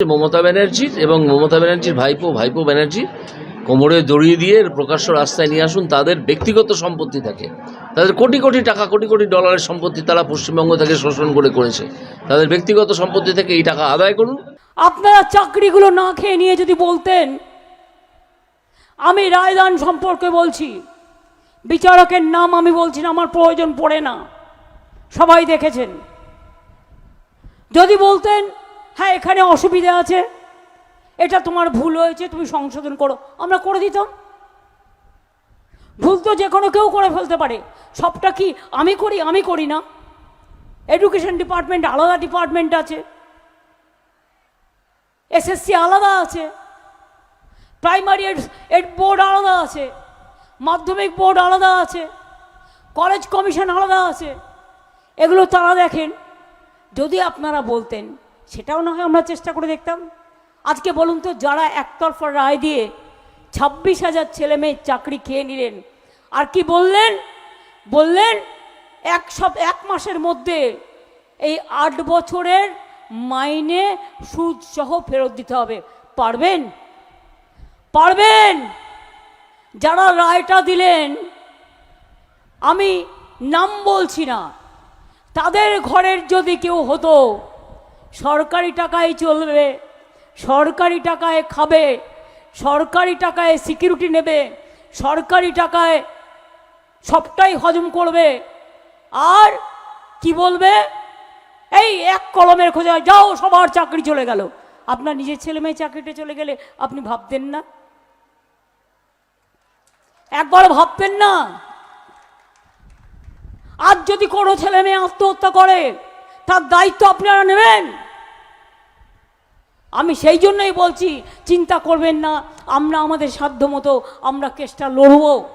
মমতা ব্যানার্জির এবং মমতা ব্যানার্জির ভাইপো ভাইপো ব্যানার্জি কোমরে দড়িয়ে দিয়ে প্রকাশ্য রাস্তায় নিয়ে আসুন, তাদের ব্যক্তিগত সম্পত্তি থাকে। তাদের কোটি কোটি টাকা, কোটি কোটি ডলারের সম্পত্তি তারা পশ্চিমবঙ্গ থেকে শোষণ করে করেছে। তাদের ব্যক্তিগত সম্পত্তি থেকে এই টাকা আদায় করুন। আপনারা চাকরিগুলো না খেয়ে নিয়ে যদি বলতেন, আমি রায়দান সম্পর্কে বলছি, বিচারকের নাম আমি বলছি না, আমার প্রয়োজন পড়ে না। সবাই দেখেছেন। যদি বলতেন হ্যাঁ এখানে অসুবিধা আছে। এটা তোমার ভুল হয়েছে, তুমি সংশোধন করো। আমরা করে দিতাম। ভুল তো যে কোনো কেউ করে ফেলতে পারে। সবটা কি আমি করি আমি করি না। এডুকেশন ডিপার্টমেন্ট আলাদা ডিপার্টমেন্ট আছে। এসএসসি আলাদা আছে। প্রাইমারি এড বোর্ড আলাদা আছে। মাধ্যমিক বোর্ড আলাদা আছে। কলেজ কমিশন আলাদা আছে। এগুলো তারা দেখেন। যদি আপনারা বলতেন। সেটাও না হয় আমরা চেষ্টা করে দেখতাম। আজকে বলুন তো, যারা একতরফা রায় দিয়ে ছাব্বিশ হাজার ছেলে মেয়ের চাকরি খেয়ে নিলেন, আর কি বললেন? বললেন, এক সব এক মাসের মধ্যে এই আট বছরের মাইনে সুদ সহ ফেরত দিতে হবে। পারবেন? পারবেন? যারা রায়টা দিলেন, আমি নাম বলছি না, তাদের ঘরের যদি কেউ হতো সরকারি টাকায় চলবে, সরকারি টাকায় খাবে, সরকারি টাকায় সিকিউরিটি নেবে, সরকারি টাকায় সবটাই হজম করবে। আর কি বলবে? এই এক কলমের খোঁজায় যাও, সবার চাকরি চলে গেল। আপনার নিজের ছেলে মেয়ে চাকরিটা চলে গেলে আপনি ভাবতেন না? একবার ভাবতেন না? আজ যদি কোনো ছেলে মেয়ে আত্মহত্যা করে তার দায়িত্ব আপনারা নেবেন। আমি সেই জন্যই বলছি, চিন্তা করবেন না, আমরা আমাদের সাধ্য মতো আমরা কেসটা লড়ব।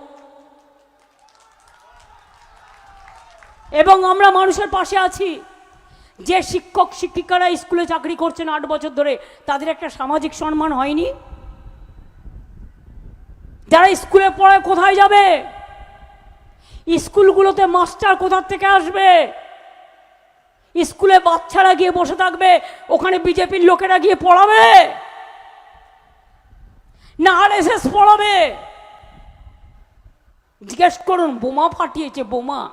এবং আমরা মানুষের পাশে আছি। যে শিক্ষক, শিক্ষিকারা স্কুলে চাকরি করছেন আট বছর ধরে, তাদের একটা সামাজিক সম্মান হয়নি? যারা স্কুলে পড়ায় কোথায় যাবে? স্কুলগুলোতে মাস্টার কোথার থেকে আসবে? স্কুলে বাচ্চারা গিয়ে বসে থাকবে, ওখানে বিজেপির লোকেরা গিয়ে পড়াবে। না আর এস এস পড়াবে। জিজ্ঞেস করুন, বোমা ফাটিয়েছে, বোমা।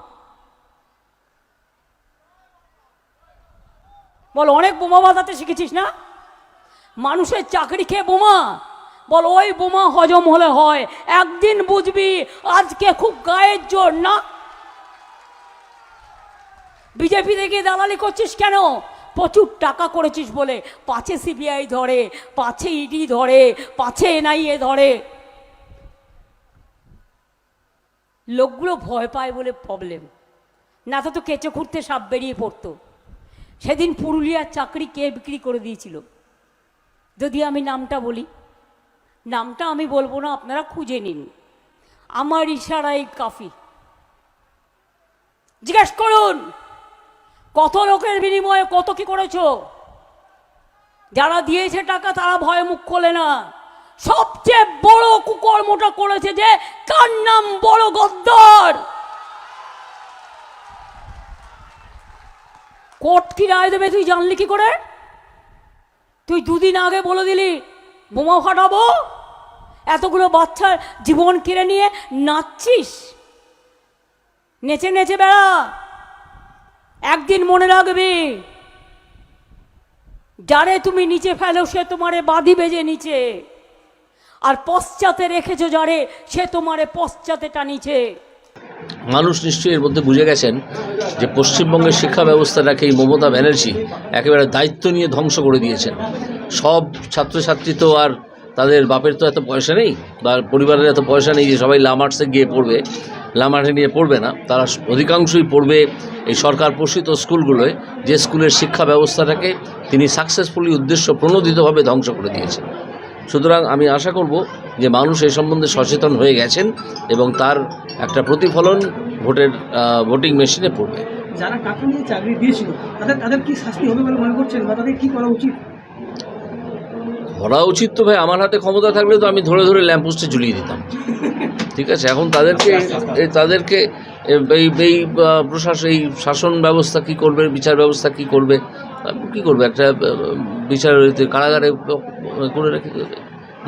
বল, অনেক বোমা বাজাতে শিখেছিস না? মানুষের চাকরি খেয়ে বোমা। বল, ওই বোমা হজম হলে হয়। একদিন বুঝবি, আজকে খুব গায়ের জোর, না বিজেপি থেকে দালালি করছিস কেন? প্রচুর টাকা করেছিস বলে পাছে সিবিআই ধরে পাছে ইডি ধরে পাছে এনআইএ ধরে। লোকগুলো ভয় পায় বলে প্রবলেম না তো তো কেঁচো খুঁড়তে সাপ বেরিয়ে পড়তো। সেদিন পুরুলিয়ার চাকরি কে বিক্রি করে দিয়েছিল? যদি আমি নামটা বলি, নামটা আমি বলব না, আপনারা খুঁজে নিন। আমার ইশারাই কাফি। জিজ্ঞেস করুন। কত লোকের বিনিময়ে কত কি করেছ? যারা দিয়েছে টাকা, তারা ভয়ে মুখ খোলে না। সবচেয়ে বড় কুকর্মটা করেছে যে, কার নাম বড় গদ্দর? কোর্ট কি রায় দেবে, তুই জানলি কি করে? তুই দুদিন আগে বলে দিলি, বোমা ফাটাবো, এতগুলো বাচ্চার জীবন কেড়ে নিয়ে নাচছিস? নেচে নেচে বেড়া। একদিন মনে রাখবে, যারে তুমি নিচে ফেলো সে তোমারে বাঁধি বেজে নিচে, আর পশ্চাতে রেখেছো যারে সে তোমারে পশ্চাতে টানিছে। মানুষ নিশ্চয়ই এর মধ্যে বুঝে গেছেন যে পশ্চিমবঙ্গের শিক্ষা ব্যবস্থাটাকে এই মমতা ব্যানার্জি একেবারে দায়িত্ব নিয়ে ধ্বংস করে দিয়েছেন। সব ছাত্রছাত্রী তো আর তাদের বাপের তো এত পয়সা নেই, বা পরিবারের এত পয়সা নেই যে সবাই লামার্সে গিয়ে পড়বে। লামার্সে নিয়ে পড়বে না, তারা অধিকাংশই পড়বে এই সরকার পোষিত স্কুলগুলোয়, যে স্কুলের শিক্ষা ব্যবস্থাটাকে তিনি সাকসেসফুলি উদ্দেশ্য প্রণোদিতভাবে ধ্বংস করে দিয়েছেন। সুতরাং আমি আশা করব যে মানুষ এই সম্বন্ধে সচেতন হয়ে গেছেন এবং তার একটা প্রতিফলন ভোটের ভোটিং মেশিনে পড়বে। যারা টাকা নিয়ে চাকরি দিয়েছিল, তাদের তাদের কি শাস্তি হবে বলে মনে করছেন বা তাদের কি করা উচিত? ধরা উচিত তো ভাই আমার হাতে ক্ষমতা থাকলে তো আমি ধরে ধরে ল্যাম্পপোস্টে ঝুলিয়ে দিতাম। ঠিক আছে এখন তাদেরকে তাদেরকে এই এই প্রশাসন এই শাসন ব্যবস্থা কি করবে বিচার ব্যবস্থা কি করবে কী করবে? একটা বিচার কারাগারে করে রেখে দেবে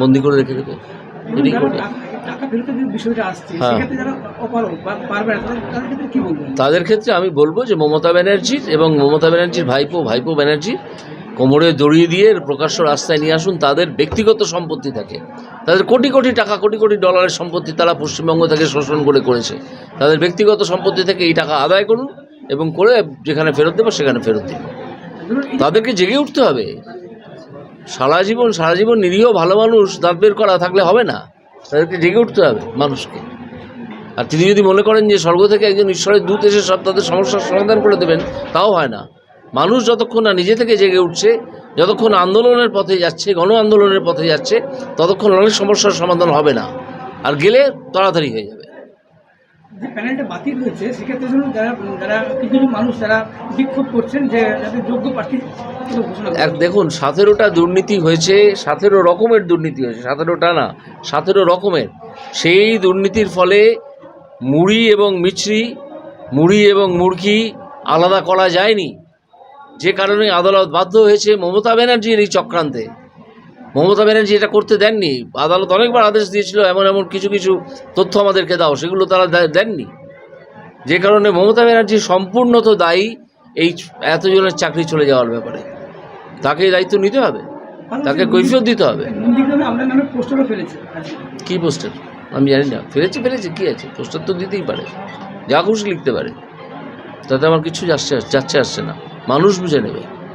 বন্দি করে রেখে দেবে। হ্যাঁ। তাদের ক্ষেত্রে আমি বলব যে মমতা ব্যানার্জির এবং মমতা ব্যানার্জির ভাইপো ভাইপো ব্যানার্জি কোমরে দড়িয়ে দিয়ে প্রকাশ্য রাস্তায় নিয়ে আসুন, তাদের ব্যক্তিগত সম্পত্তি থাকে। তাদের কোটি কোটি টাকা, কোটি কোটি ডলারের সম্পত্তি তারা পশ্চিমবঙ্গ থেকে শোষণ করে করেছে। তাদের ব্যক্তিগত সম্পত্তি থেকে এই টাকা আদায় করুন এবং করে যেখানে ফেরত দেবো, সেখানে ফেরত এই তাদেরকে জেগে উঠতে হবে। সারা জীবন সারা জীবন নিরীহ ভালো মানুষ দাঁত বের করা থাকলে হবে না। তাদেরকে জেগে উঠতে হবে মানুষকে। আর তিনি যদি মনে করেন যে স্বর্গ থেকে একজন ঈশ্বরের দূত এসে সব তাদের সমস্যার সমাধান করে দেবেন, তাও হয় না। মানুষ যতক্ষণ না নিজে থেকে জেগে উঠছে যতক্ষণ আন্দোলনের পথে যাচ্ছে গণ আন্দোলনের পথে যাচ্ছে ততক্ষণ অনেক সমস্যার সমাধান হবে না। আর গেলে তাড়াতাড়ি হয়ে যাবে। যে প্যানেলটা বাতিল হয়েছে সেক্ষেত্রে ধরুন যারা যারা কিছু কিছু মানুষ যারা বিক্ষোভ করছেন যে যাদের যোগ্য প্রার্থী এক দেখুন সতেরোটা দুর্নীতি হয়েছে সতেরো রকমের দুর্নীতি হয়েছে সতেরোটা না সতেরো রকমের। সেই দুর্নীতির ফলে মুড়ি এবং মিছরি মুড়ি এবং মুরগি আলাদা করা যায়নি। যে কারণে আদালত বাধ্য হয়েছে মমতা ব্যানার্জির এই চক্রান্তে। মমতা ব্যানার্জি এটা করতে দেননি। আদালত অনেকবার আদেশ দিয়েছিল এমন এমন কিছু কিছু তথ্য আমাদেরকে দাও সেগুলো তারা দেননি। যে কারণে মমতা ব্যানার্জি সম্পূর্ণ তো দায়ী এই এতজনের চাকরি চলে যাওয়ার ব্যাপারে। তাকে দায়িত্ব নিতে হবে। তাকে কৈফিয়ত দিতে হবে। কি পোস্টার? আমি জানি না। ফেলেছে ফেলেছে কী আছে? পোস্টার তো দিতেই পারে। যা খুশি লিখতে পারে। তাতে আমার কিছু যাচ্ছে যাচ্ছে আসছে না। মানুষ বুঝে নেবে।